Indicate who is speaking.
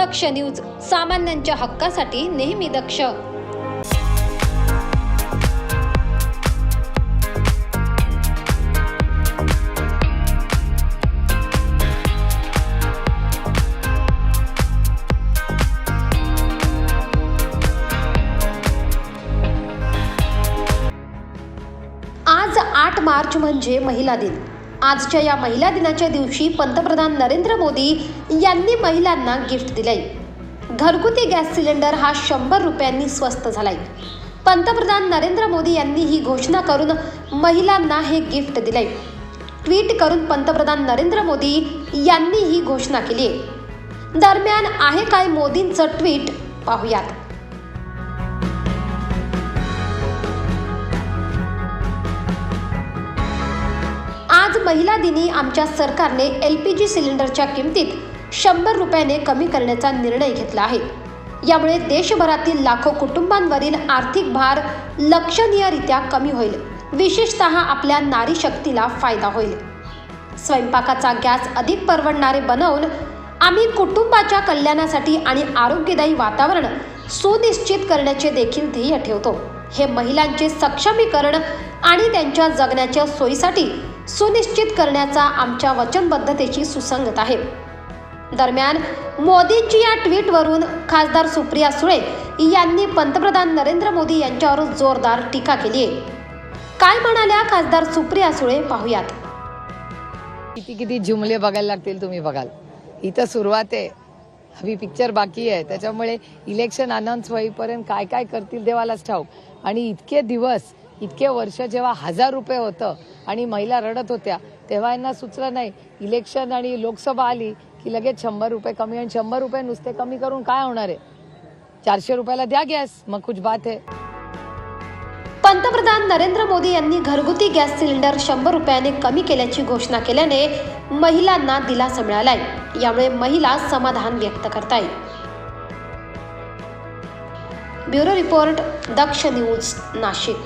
Speaker 1: दक्ष news सामान्यांच्या हक्कासाठी नेहमी दक्ष. आज आठ मार्च म्हणजे महिला दिन. आजच्या या महिला दिनाच्या दिवशी पंतप्रधान नरेंद्र मोदी यांनी महिलांना गिफ्ट दिले घरगुती गॅस सिलेंडर हा शंभर रुपयांनी स्वस्त झालाय. पंतप्रधान नरेंद्र मोदी यांनी ही घोषणा करून महिलांना हे गिफ्ट दिले ट्विट करून पंतप्रधान नरेंद्र मोदी यांनी ही घोषणा केली आहे दरम्यान आहे काय मोदींचं ट्विट पाहूयात. आज महिला दिनी आमच्या सरकारने एल पी जी सिलेंडरच्या किमतीत शंभर रुपयाने कमी करण्याचा निर्णय घेतला आहे. यामुळे देशभरातील लाखो कुटुंबांवरील आर्थिक भार लक्षणीयरित्या कमी होईल. विशेषत आपल्या नारी शक्तीला फायदा होईल. स्वयंपाकाचा गॅस अधिक परवडणारे बनवून आम्ही कुटुंबाच्या कल्याणासाठी आणि आरोग्यदायी वातावरण सुनिश्चित करण्याचे देखील ध्येय ठेवतो. हे महिलांचे सक्षमीकरण आणि त्यांच्या जगण्याच्या सोयीसाठी सुनिश्चित करण्याचा आमच्या वचनबद्धतेची सुसंगत आहे. दरम्यान मोदींची या ट्विटवरून खासदार सुप्रिया सुळे यांनी पंतप्रधान नरेंद्र मोदी यांच्यावर जोरदार टीका केली आहे. काय म्हणाल्या खासदार सुप्रिया सुळे पाहूयात.
Speaker 2: किती किती जुमले बघायला लागतील तुम्ही बघाल. इथं सुरुवात आहे. हवी पिक्चर बाकी आहे. त्याच्यामुळे इलेक्शन अनाऊन्स होईपर्यंत काय काय करतील देवालाच ठाऊक. आणि इतके दिवस इतके वर्ष जेव्हा हजार रुपये होतं आणि महिला रडत होत्या. तेव्हा यांना सुचलं नाही. इलेक्शन आणि लोकसभा आली की लगेच शंभर रुपये कमी आणि शंभर रुपये नुसते कमी करून काय होणार आहे? चारशे रुपयाला द्या गॅस मग कुछ बात आहे
Speaker 1: पंतप्रधान नरेंद्र मोदी यांनी घरगुती गॅस सिलेंडर शंभर रुपयाने कमी केल्याची घोषणा केल्याने महिलांना दिलासा मिळालाय. यामुळे महिला समाधान व्यक्त करतायत. Bureau report Daksh News Nashik.